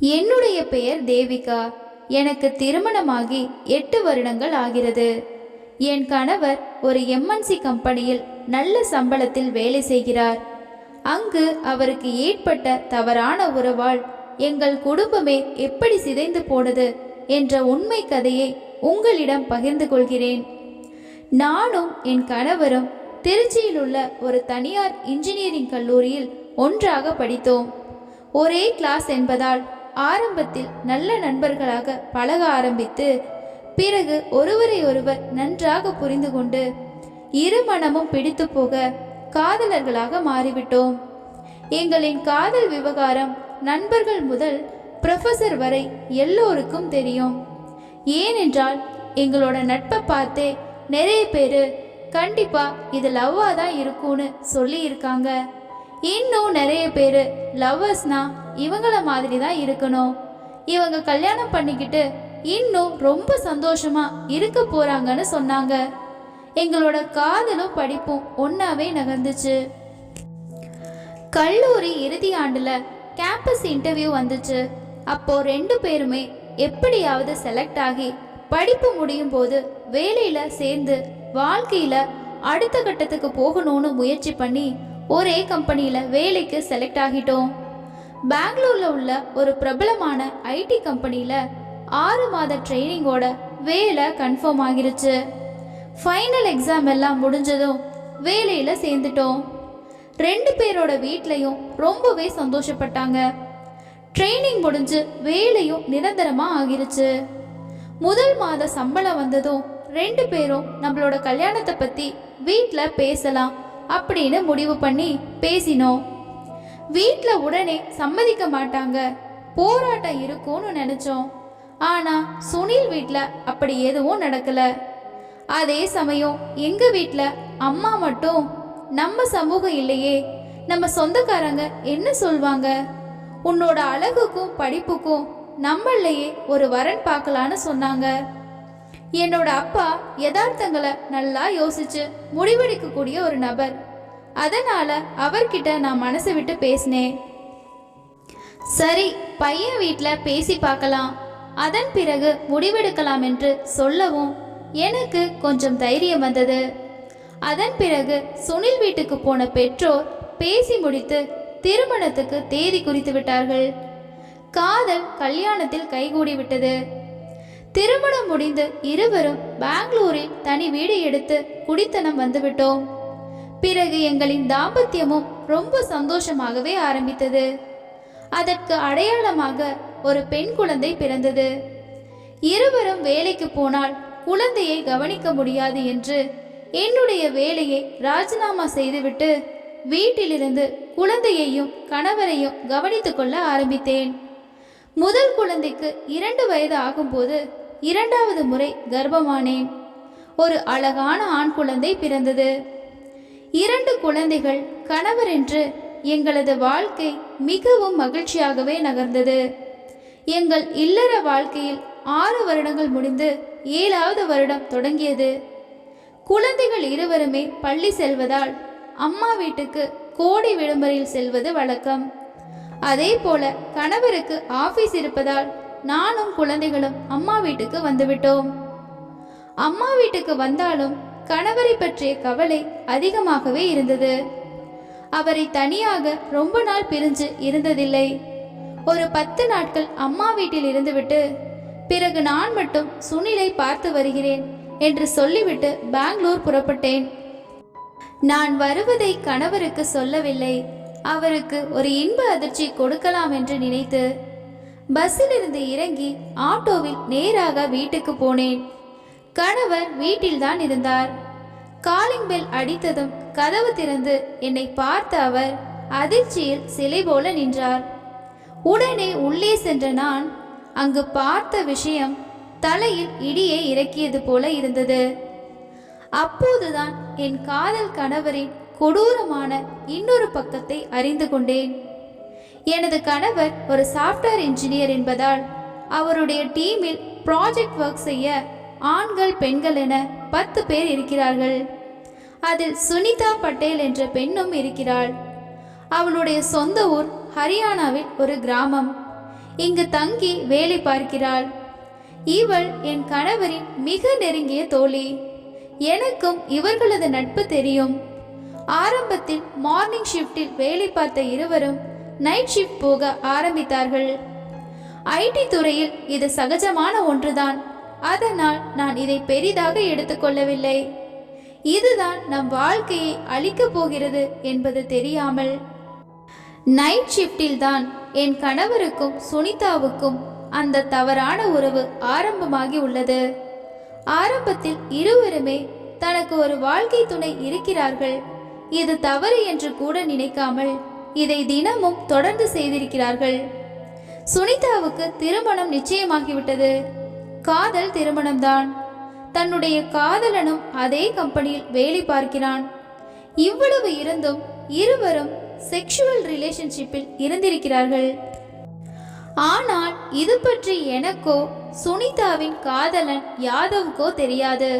என்னுடைய பெயர் தேவிகா. எனக்கு திருமணமாகி எட்டு வருடங்கள் ஆகிறது. என் கணவர் ஒரு எம்என்சி கம்பெனியில் நல்ல சம்பளத்தில் வேலை செய்கிறார். அங்கு அவருக்கு ஏற்பட்ட தவறான உறவால் எங்கள் குடும்பமே எப்படி சிதைந்து போனது என்ற உண்மை கதையை உங்களிடம் பகிர்ந்து கொள்கிறேன். நானும் என் கணவரும் திருச்சியில் உள்ள ஒரு தனியார் இன்ஜினியரிங் கல்லூரியில் ஒன்றாக படித்தோம். ஒரே கிளாஸ் என்பதால் ஆரம்பத்தில் நல்ல நண்பர்களாக பழக ஆரம்பித்து பிறகு ஒருவரை ஒருவர் நன்றாக புரிந்து கொண்டு இருமனமும் பிடித்து போக காதலர்களாக மாறிவிட்டோம். எங்களின் காதல் விவகாரம் நண்பர்கள் முதல் ப்ரொஃபசர் வரை எல்லோருக்கும் தெரியும். ஏனென்றால் எங்களோட நட்பை பார்த்தே நிறைய பேர் கண்டிப்பாக இது லவ்வாக தான் இருக்கும்னு சொல்லியிருக்காங்க. இன்னும் நிறைய பேர் லவ்வர்ஸ்னா இவங்கள மாதிரி தான் இருக்கணும். இவங்க கல்யாணம் பண்ணிக்கிட்டு இன்னும் ரொம்ப சந்தோஷமா இருக்க போறாங்கன்னு சொன்னாங்க. எங்களோட காதலும் படிப்பும் ஒன்னாவே நகர்ந்துச்சு. கல்லூரி இறுதி ஆண்டுல கேம்பஸ் இன்டர்வியூ வந்துச்சு. அப்போ ரெண்டு பேருமே எப்படியாவது செலக்ட் ஆகி படிப்பு முடியும் போது வேலையில சேர்ந்து வாழ்க்கையில அடுத்த கட்டத்துக்கு போகணும்னு முயற்சி பண்ணி ஒரே கம்பெனியில் வேலைக்கு செலக்ட் ஆகிட்டோம். பெங்களூரில் உள்ள ஒரு பிரபலமான ஐடி கம்பெனியில் ஆறு மாத ட்ரைனிங்கோட வேலை கன்ஃபார்ம் ஆகிருச்சு. ஃபைனல் எக்ஸாம் எல்லாம் முடிஞ்சதும் வேலையில் சேர்ந்துட்டோம். ரெண்டு பேரோட வீட்லையும் ரொம்பவே சந்தோஷப்பட்டாங்க. ட்ரைனிங் முடிஞ்சு வேலையும் நிரந்தரமாக ஆகிருச்சு. முதல் மாத சம்பளம் வந்ததும் ரெண்டு பேரும் நம்மளோட கல்யாணத்தை பற்றி வீட்டில் பேசலாம். அப்படின்னு முடிவு பண்ணி பேசினோம். வீட்டில் உடனே சம்மதிக்க மாட்டாங்க. போராட்டம் இருக்கும்னு நினைச்சோம். ஆனா சுனில் வீட்டில் அப்படி எதுவும் நடக்கல. அதே சமயம் எங்க வீட்டில் அம்மா மட்டும் நம்ம சமூகம் இல்லையே. நம்ம சொந்தக்காரங்க என்ன சொல்வாங்க? உன்னோட அழகுக்கும் படிப்புக்கும் நம்மளையே ஒரு வரன் பார்க்கலான்னு சொன்னாங்க. என்னோட அப்பா யதார்த்தங்களை நல்லா யோசிச்சு முடிவெடுக்கக்கூடிய ஒரு நபர். அதனால அவர்கிட்ட நான் மனசை விட்டு பேசினேன். சரி பையன் வீட்டில் பேசி பார்க்கலாம். அதன் பிறகு முடிவெடுக்கலாம் என்று சொல்லவும் எனக்கு கொஞ்சம் தைரியம் வந்தது. அதன் பிறகு சுனில் வீட்டுக்கு போன பெற்றோர் பேசி முடித்து திருமணத்துக்கு தேதி குறித்து விட்டார்கள். காதல் கல்யாணத்தில் கைகூடி விட்டது. திருமணம் முடிந்து இருவரும் பெங்களூரில் தனி வீடு எடுத்து குடித்தனம் வந்துவிட்டோம். பிறகு எங்களின் தாம்பத்தியமும் ரொம்ப சந்தோஷமாகவே ஆரம்பித்தது. அதற்கு அடையாளமாக ஒரு பெண் குழந்தை பிறந்தது. இருவரும் வேலைக்கு போனால் குழந்தையை கவனிக்க முடியாது என்று என்னுடைய வேலையை ராஜினாமா செய்துவிட்டு வீட்டிலிருந்து குழந்தையையும் கணவரையும் கவனித்துக்கொள்ள ஆரம்பித்தேன். முதல் குழந்தைக்கு இரண்டு வயது ஆகும்போது இரண்டாவது முறை கர்ப்பமானேன் ஒரு அழகான ஆண் குழந்தை பிறந்தது. இரண்டு குழந்தைகள் கணவர் என்று எங்களது வாழ்க்கை மிகவும் மகிழ்ச்சியாகவே நகர்ந்தது. எங்கள் இல்லற வாழ்க்கையில் ஆறு வருடங்கள் முடிந்து ஏழாவது வருடம் தொடங்கியது. குழந்தைகள் இருவருமே பள்ளி செல்வதால் அம்மா வீட்டுக்கு கோடை விடுமுறையில் செல்வது வழக்கம். அதே போல கணவருக்கு ஆபீஸ் இருப்பதால் நானும் குழந்தைகளும் அம்மா வீட்டுக்கு வந்துவிட்டோம். அம்மா வீட்டுக்கு வந்தாலும் கணவரை பற்றிய கவலை அதிகமாகவே இருந்தது. அவரை தனியாக ரொம்ப நாள் பிரிஞ்சு இருந்ததில்லை. ஒரு பத்து நாட்கள் அம்மா வீட்டில் இருந்துவிட்டு பிறகு நான் மட்டும் சுனிலை பார்த்து வருகிறேன் என்று சொல்லிவிட்டு பெங்களூர் புறப்பட்டேன். நான் வருவதை கணவருக்கு சொல்லவில்லை. அவருக்கு ஒரு இன்ப அதிர்ச்சி கொடுக்கலாம் என்று நினைத்து பஸ்ஸிலிருந்து இறங்கி ஆட்டோவில் நேராக வீட்டுக்கு போனேன். கணவர் வீட்டில்தான் இருந்தார். காலிங் பெல் அடித்ததும் கதவு திறந்து என்னை பார்த்த அவர் அதிர்ச்சியில் சிலை போல நின்றார். உடனே உள்ளே சென்ற நான் அங்கு பார்த்த விஷயம் தலையில் இடியை இறக்கியது போல இருந்தது. அப்போதுதான் என் காதல் கணவரின் கொடூரமான இன்னொரு பக்கத்தை அறிந்து கொண்டேன். எனது கணவர் ஒரு சாஃப்ட்வேர் இன்ஜினியர் என்பதால் அவருடைய டீமில் ப்ராஜெக்ட் ஒர்க் செய்ய ஆண்கள் பெண்கள் என பத்து பேர் இருக்கிறார்கள். அதில் சுனிதா பட்டேல் என்ற பெண்ணும் இருக்கிறாள். அவளுடைய சொந்த ஊர் ஹரியானாவில் ஒரு கிராமம். இங்கு தங்கி வேலை பார்க்கிறாள். இவள் என் கணவரின் மிக நெருங்கிய தோழி. எனக்கும் இவர்களது நட்பு தெரியும். ஆரம்பத்தில் மார்னிங் ஷிஃப்டில் வேலை பார்த்த இருவரும் நைட் ஷிஃப்ட் போக ஆரம்பித்தார்கள். ஐடி துறையில் இது சகஜமான ஒன்றுதான். அதனால் நான் இதை பெரிதாக எடுத்துக்கொள்ளவில்லை இதுதான் நம் வாழ்க்கையை அழிக்கப் போகிறது என்பது தெரியாமல். நைட் ஷிஃப்டில் தான் என் கணவருக்கும் சுனிதாவுக்கும் அந்த தவறான உறவு ஆரம்பமாகி உள்ளது. ஆரம்பத்தில் இருவருமே தனக்கு ஒரு வாழ்க்கை துணை இருக்கிறார்கள். இது தவறு என்று கூட நினைக்காமல் இதை தினமும் தொடர்ந்து செய்திருக்கிறார்கள். சுனிதாவுக்கு திருமணம் நிச்சயமாகிவிட்டது. காதல் திருமணம்தான். தன்னுடைய காதலனும் அதே கம்பெனியில் வேலை பார்க்கிறான். இவ்வளவு இருந்தும் இருவரும் செக்ஷுவல் ரிலேஷன்ஷிப்பில் இருந்திருக்கிறார்கள். ஆனால் இது பற்றி எனக்கோ சுனிதாவின் காதலன் யாதவுக்கோ தெரியாது.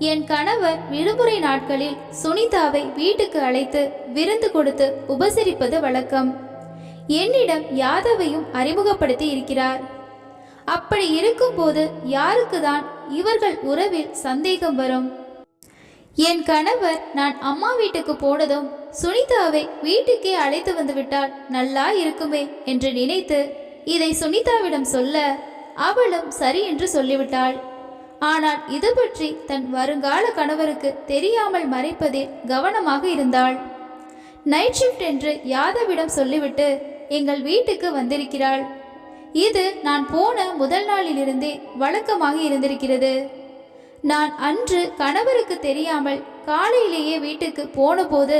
என் கணவர் விடுமுறை நாட்களில் சுனிதாவை வீட்டுக்கு அழைத்து விருந்து கொடுத்து உபசரிப்பது வழக்கம். என்னிடம் யாதவையும் அறிமுகப்படுத்தி இருக்கிறார். அப்படி இருக்கும்போது யாருக்கு தான் இவர்கள் உறவில் சந்தேகம் வரும்? என் கணவர் நான் அம்மா வீட்டுக்கு போனதும் சுனிதாவை வீட்டுக்கே அழைத்து வந்துவிட்டால் நல்லா இருக்குமே என்று நினைத்து இதை சுனிதாவிடம் சொல்ல அவளும் சரி என்று சொல்லிவிட்டாள். ஆனால் இது பற்றி தன் வருங்கால கணவருக்கு தெரியாமல் மறைப்பதில் கவனமாக இருந்தாள். நைட் ஷிஃப்ட் என்று யாதவிடம் சொல்லிவிட்டு எங்கள் வீட்டுக்கு வந்திருக்கிறாள். இது நான் போன முதல் நாளிலிருந்தே வழக்கமாக இருந்திருக்கிறது. நான் அன்று கணவருக்கு தெரியாமல் காலையிலேயே வீட்டுக்கு போனபோது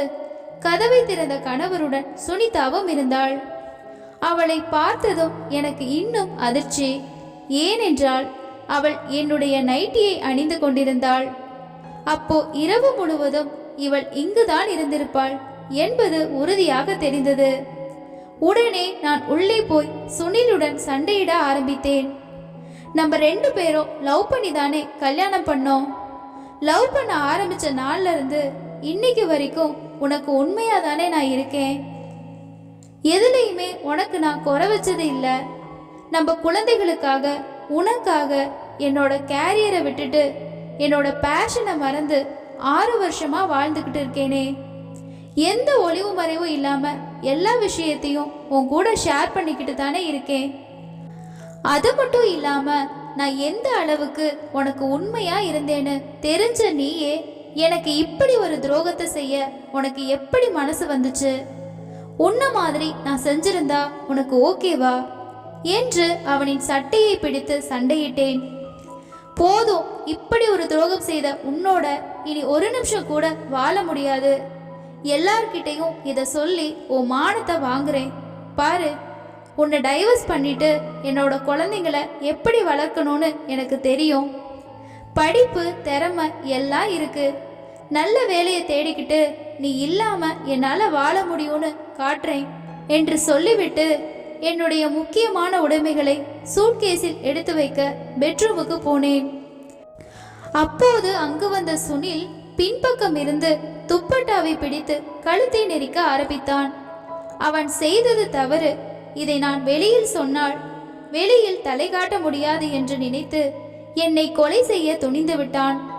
கதவை திறந்த கணவருடன் சுனிதாவும் இருந்தாள். அவளை பார்த்ததும் எனக்கு இன்னும் அதிர்ச்சி. ஏனென்றால் அவள் என்னுடைய நைட்டியை அணிந்து கொண்டிருந்தாள். அப்போ இரவு முழுவதும் இவள் இங்குதான் இருந்திருப்பாள் என்பது உறுதியாக தெரிந்தது. உடனே நான் உள்ளே போய் சுனிலுடன் சண்டையிட ஆரம்பித்தேன். நம்ம ரெண்டு பேரும் லவ் பண்ணி தானே கல்யாணம் பண்ணோம். லவ் பண்ண ஆரம்பிச்ச நாள்ல இருந்து இன்னைக்கு வரைக்கும் உனக்கு உண்மையா தானே நான் இருக்கேன். எதுலையுமே உனக்கு நான் குறை வச்சது இல்லை. நம்ம குழந்தைகளுக்காக உனக்காக என்னோட கேரியரை விட்டுட்டு என்னோட பேஷனை மறந்து ஆறு வருஷமா வாழ்ந்துக்கிட்டு இருக்கேனே. எந்த ஒளிவு மறைவும் இல்லாம எல்லா விஷயத்தையும் உன் கூட ஷேர் பண்ணிக்கிட்டு தானே இருக்கேன். அது மட்டும் இல்லாம நான் எந்த அளவுக்கு உனக்கு உண்மையா இருந்தேன்னு தெரிஞ்ச நீயே எனக்கு இப்படி ஒரு துரோகத்தை செய்ய உனக்கு எப்படி மனசு வந்துச்சு? உன்ன மாதிரி நான் செஞ்சிருந்தா உனக்கு ஓகேவா என்று அவனின் சட்டையை பிடித்து சண்டையிட்டேன். போதும் இப்படி ஒரு துரோகம் செய்த உன்னோட இனி ஒரு நிமிஷம் கூட வாழ முடியாது. எல்லார்கிட்டையும் இதை சொல்லி உன் மானத்தை வாங்குறேன். பாரு உன்னை டைவர்ஸ் பண்ணிட்டு என்னோட குழந்தைங்கள எப்படி வளர்க்கணும்னு எனக்கு தெரியும். படிப்பு திறமை எல்லாம் இருக்கு. நல்ல வேலையை தேடிக்கிட்டு நீ இல்லாம என்னால் வாழ முடியும்னு காட்டுறேன் என்று சொல்லிவிட்டு என்னுடைய முக்கியமான உடைமைகளை சூட்கேஸில் எடுத்து வைக்க பெட்ரூமுக்கு போனேன். அப்போது அங்கு வந்த சுனில் பின்பக்கம் இருந்து துப்பட்டாவை பிடித்து கழுத்தை நெரிக்க ஆரம்பித்தான். அவன் செய்தது தவறு. இதை நான் வெளியில் சொன்னால் வெளியில் தலை காட்ட முடியாது என்று நினைத்து என்னை கொலை செய்ய துணிந்து விட்டான்.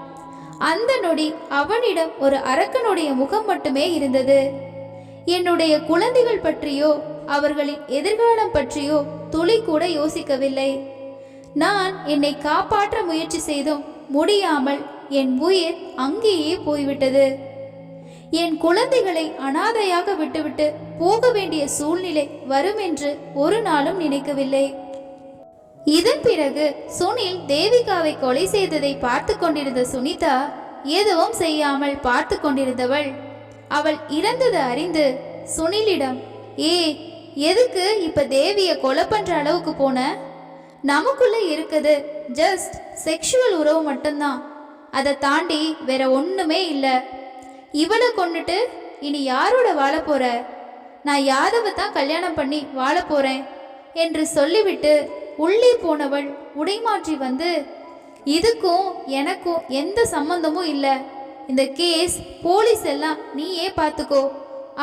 அந்த நொடி அவனிடம் ஒரு அரக்கனுடைய முகம் மட்டுமே இருந்தது. என்னுடைய குழந்தைகள் பற்றியோ அவர்களின் எதிர்காலம் பற்றியோ துளி கூட யோசிக்கவில்லை. நான் என்னை காப்பாற்ற முயற்சி செய்தும் முடியாமல் என் உயிர் அங்கேயே போய்விட்டது. என் குழந்தைகளை அனாதையாக விட்டுவிட்டு போக வேண்டிய சூழ்நிலை வரும் என்று ஒரு நாளும் நினைக்கவில்லை. இதன் பிறகு சுனில் தேவிகாவை கொலை செய்ததை பார்த்து கொண்டிருந்த சுனிதா எதுவும் செய்யாமல் பார்த்து கொண்டிருந்தவள். அவள் இறந்தது அறிந்து சுனிலிடம் ஏ எதுக்கு இப்ப தேவிய கொலை பண்ற அளவுக்கு போன? நமக்குள்ள இருக்குது. ஜஸ்ட் செக்ஷுவல் உறவு மட்டும்தான். அதை தாண்டி வேற ஒண்ணுமே இல்லை. இவளை கொண்டுட்டு இனி யாரோட வாழ போற? நான் யாதவை தான் கல்யாணம் பண்ணி வாழ போறேன் என்று சொல்லிவிட்டு உள்ளே போனவள் உடைமாற்றி வந்து இதுக்கும் எனக்கும் எந்த சம்பந்தமும் இல்லை. இந்த கேஸ் போலீஸ் எல்லாம் நீயே பார்த்துக்கோ.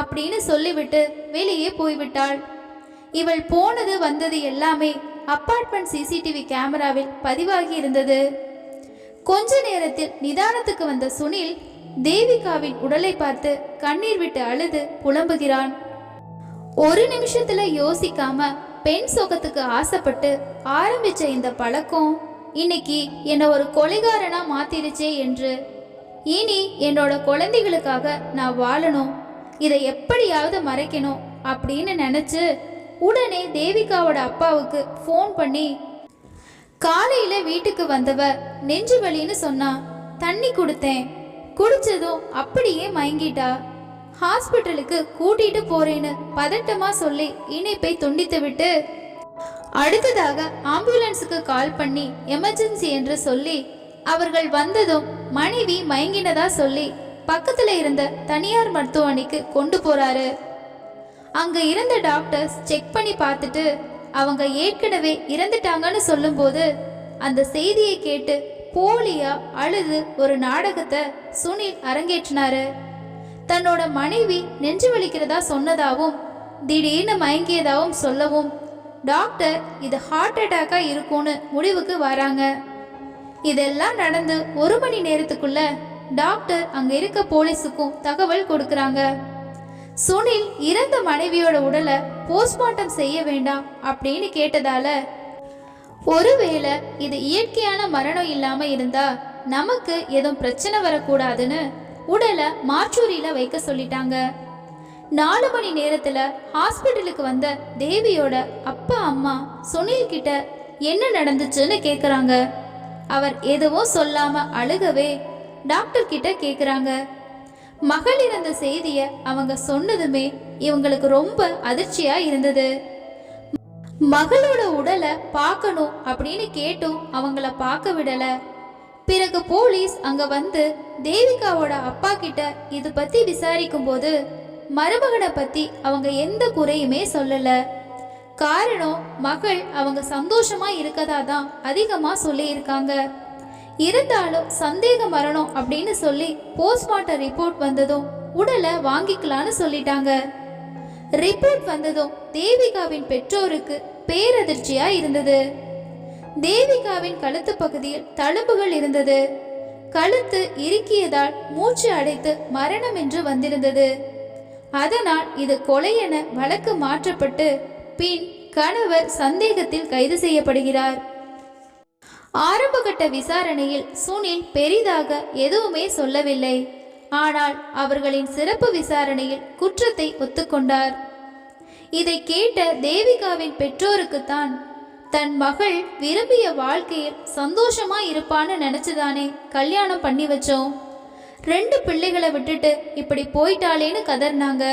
அப்படின்னு சொல்லிவிட்டு வெளியே போய்விட்டாள். இவள் போனது வந்தது எல்லாமே அப்பார்ட்மெண்ட் சிசிடிவி கேமராவில் பதிவாகி இருந்தது. கொஞ்ச நேரத்தில் நிதானத்துக்கு வந்த சுனில் தேவிகாவின் உடலை பார்த்து கண்ணீர் விட்டு அழுது புலம்புகிறான். ஒரு நிமிஷத்துல யோசிக்காம பெண் சோகத்துக்கு ஆசைப்பட்டு ஆரம்பிச்ச இந்த பழக்கம் இன்னைக்கு என்னை ஒரு கொலைகாரனா மாத்திருச்சே என்று இனி என்னோட குழந்தைகளுக்காக நான் வாழணும். இதை எப்படியாவது மறைக்கணும் அப்படின்னு நினைச்சு உடனே தேவிகாவோட அப்பாவுக்கு ஃபோன் பண்ணி காலையில வீட்டுக்கு வந்தவ நெஞ்சு வலின்னு சொன்னா தண்ணி கொடுத்தேன். குடிச்சதும் அப்படியே மயங்கிட்டா. ஹாஸ்பிட்டலுக்கு கூட்டிட்டு போறேன்னு பதட்டமா சொல்லி இணைப்பை துண்டித்து விட்டு அடுத்ததாக ஆம்புலன்ஸுக்கு கால் பண்ணி எமர்ஜென்சி என்று சொல்லி அவர்கள் வந்ததும் மனைவி மயங்கினதா சொல்லி பக்கத்தில் இருந்த தனியார் மருத்துவமனைக்கு கொண்டு போறாரு. அங்க இருந்த டாக்டர்ஸ் செக் பண்ணி பார்த்துட்டு அவங்க ஏற்கனவே இறந்துட்டாங்கன்னு சொல்லும்போது அந்த செய்தியை கேட்டு போலியா அழுது ஒரு நாடகத்தை சுனில் அரங்கேற்றினாரு. தன்னோட மனைவி நெஞ்சு வலிக்கிறதா சொன்னதாகவும் திடீர்னு மயங்கியதாகவும் சொல்லவும் டாக்டர் இது ஹார்ட் அட்டாக்கா இருக்கும்னு முடிவுக்கு வராங்க. இதெல்லாம் நடந்து ஒரு மணி நேரத்துக்குள்ள டாக்டர் அங்க இருக்க போலீஸுக்கும் தகவல் கொடுக்கறாங்க. சுனில் இறந்த மனைவியோட உடலை போஸ்ட்மார்ட்டம் செய்ய வேண்டாம் அப்படின்னு கேட்டதால ஒருவேளை இது இயற்கையான மரணம் இல்லாம இருந்தா நமக்கு எதுவும் பிரச்சனை வரக்கூடாதுன்னு உடலை மாற்றூரியில வைக்க சொல்லிட்டாங்க. நாலு மணி நேரத்துல ஹாஸ்பிட்டலுக்கு வந்த தேவியோட அப்பா அம்மா சுனில் கிட்ட என்ன நடந்துச்சுன்னு கேக்குறாங்க. அவர் எதுவும் சொல்லாம அழுகவே டாக்டர் கிட்ட கேக்குறாங்க. மகள் இறந்த செய்திய அவங்க சொன்னதுமே இவங்களுக்கு ரொம்ப அதிர்ச்சியா இருந்தது. மகளோட உடலை பார்க்கணும் அப்படின்னு கேட்டும் அவங்கள பார்க்க விடல. பிறகு போலீஸ் அங்க வந்து தேவிகாவோட அப்பா கிட்ட இது பத்தி விசாரிக்கும் போது மருமகனை பத்தி அவங்க எந்த குறையுமே சொல்லல. காரணம் மகள் அவங்க சந்தோஷமா இருக்கதா தான் அதிகமா சொல்லியிருக்காங்க. இருந்தாலும் சந்தேக மரணம் அப்படின்னு சொல்லி போஸ்ட்மார்ட்டம் ரிப்போர்ட் வந்ததும் உடலை வாங்கிக்கலான்னு சொல்லிட்டாங்க. ரிப்போர்ட் வந்ததும் தேவிகாவின் பெற்றோருக்கு பேரதிர்ச்சியா இருந்தது. தேவிகாவின் கழுத்து பகுதியில் தழும்புகள் இருந்தது. கழுத்து இறுக்கியதால் மூச்சு அடைத்து மரணம் என்று வந்திருந்தது. அதனால் இது கொலை என வழக்கு மாற்றப்பட்டு பின் கணவர் சந்தேகத்தில் கைது செய்யப்படுகிறார். ஆரம்பகட்ட விசாரணையில் சுனில் பெரிதாக எதுவுமே சொல்லவில்லை. ஆனால் அவர்களின் சிறப்பு விசாரணையில் குற்றத்தை ஒத்துக்கொண்டார். இதை கேட்ட தேவிகாவின் பெற்றோருக்குத்தான் தன் மகள் விரும்பிய வாழ்க்கையில் சந்தோஷமா இருப்பான்னு நினைச்சுதானே கல்யாணம் பண்ணி வச்சோம். ரெண்டு பிள்ளைகளை விட்டுட்டு இப்படி போயிட்டாளேன்னு கதர்னாங்க.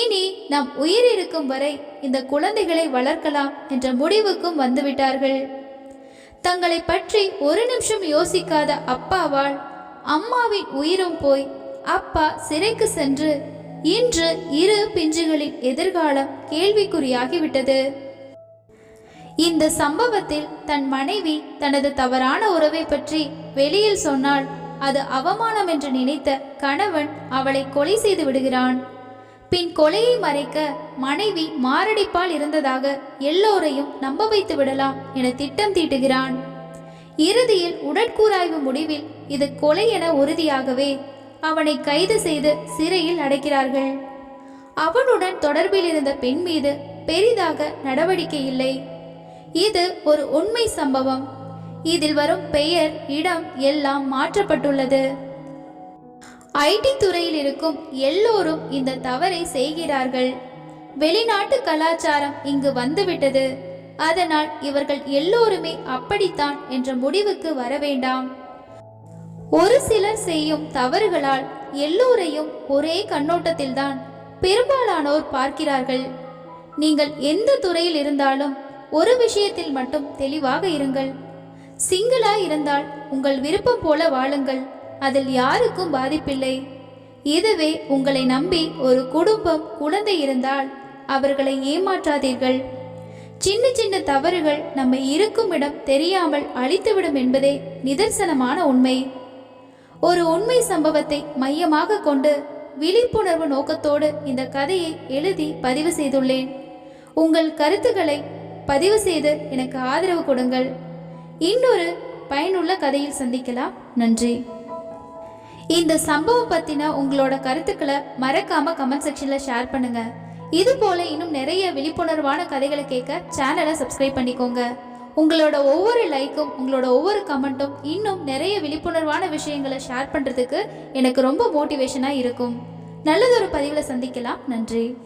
இனி நம் உயிர் இருக்கும் வரை இந்த குழந்தைகளை வளர்க்கலாம் என்ற முடிவுக்கும் வந்துவிட்டார்கள். தங்களை பற்றி ஒரு நிமிஷம் யோசிக்காத அப்பாவால் அம்மாவின் உயிரும் போய் அப்பா சிறைக்கு சென்று இன்று இரு பிஞ்சுகளின் எதிர்காலம் கேள்விக்குறியாகிவிட்டது. இந்த சம்பவத்தில் தன் மனைவி தனது தவறான உறவை பற்றி வெளியில் சொன்னால் அது அவமானம் என்று நினைத்த கணவன் அவளை கொலை செய்து விடுகிறான். பின் கொலையை மறைக்க மனைவி மாரடைப்பால் இருந்ததாக எல்லோரையும் நம்ப வைத்து விடலாம் என திட்டம் தீட்டுகிறான். இறுதியில் உடற்கூராய்வு முடிவில் இது கொலை என உறுதியாகவே அவனை கைது செய்து சிறையில் அடைக்கிறார்கள். அவனுடன் தொடர்பில் இருந்த பெண் மீது பெரிதாக நடவடிக்கை இல்லை. இது ஒரு உண்மை சம்பவம். இதில் வரும் பெயர் இடம் எல்லாம் மாற்றப்பட்டுள்ளது. ஐடி துறையில் இருக்கும் எல்லோரும் இந்த தவறை செய்கிறார்கள். வெளிநாட்டு கலாச்சாரம் இங்கு வந்துவிட்டது. அதனால் இவர்கள் எல்லோருமே அப்படித்தான் என்ற முடிவுக்கு வர வேண்டாம். ஒரு சிலர் செய்யும் தவறுகளால் எல்லோரையும் ஒரே கண்ணோட்டத்தில்தான் பெரும்பாலானோர் பார்க்கிறார்கள். நீங்கள் எந்த துறையில் இருந்தாலும் ஒரு விஷயத்தில் மட்டும் தெளிவாக இருங்கள். சிங்கிளா இருந்தால் உங்கள் விருப்பம் போல வாழுங்கள். அதில் யாருக்கும் பாதிப்பில்லை. இதுவே உங்களை நம்பி ஒரு குடும்பம் குழந்தை இருந்தால் அவர்களை ஏமாற்றாதீர்கள். சின்ன சின்ன தவறுகள் நம்மை இருக்கும் இடம் தெரியாமல் அழித்துவிடும் என்பதே நிதர்சனமான உண்மை. ஒரு உண்மை சம்பவத்தை மையமாக கொண்டு விழிப்புணர்வு நோக்கத்தோடு இந்த கதையை எழுதி பதிவு செய்துள்ளேன். உங்கள் கருத்துக்களை பதிவு செய்து எனக்கு ஆதரவு கொடுங்கள். இன்னொரு பயனுள்ள கதையில் சந்திக்கலாம். நன்றி. இந்த சம்பவம் பத்தின உங்களோட கருத்துக்களை மறக்காம கமெண்ட் செக்ஷன்ல ஷேர் பண்ணுங்க. இது போல இன்னும் நிறைய விழிப்புணர்வான கதைகளை கேட்க சேனலை சப்ஸ்கிரைப் பண்ணிக்கோங்க. உங்களோட ஒவ்வொரு லைக்கும் உங்களோட ஒவ்வொரு கமெண்ட்டும் இன்னும் நிறைய விழிப்புணர்வான விஷயங்களை ஷேர் பண்றதுக்கு எனக்கு ரொம்ப மோட்டிவேஷனா இருக்கும். நல்லதொரு பதிவில் சந்திக்கலாம். நன்றி.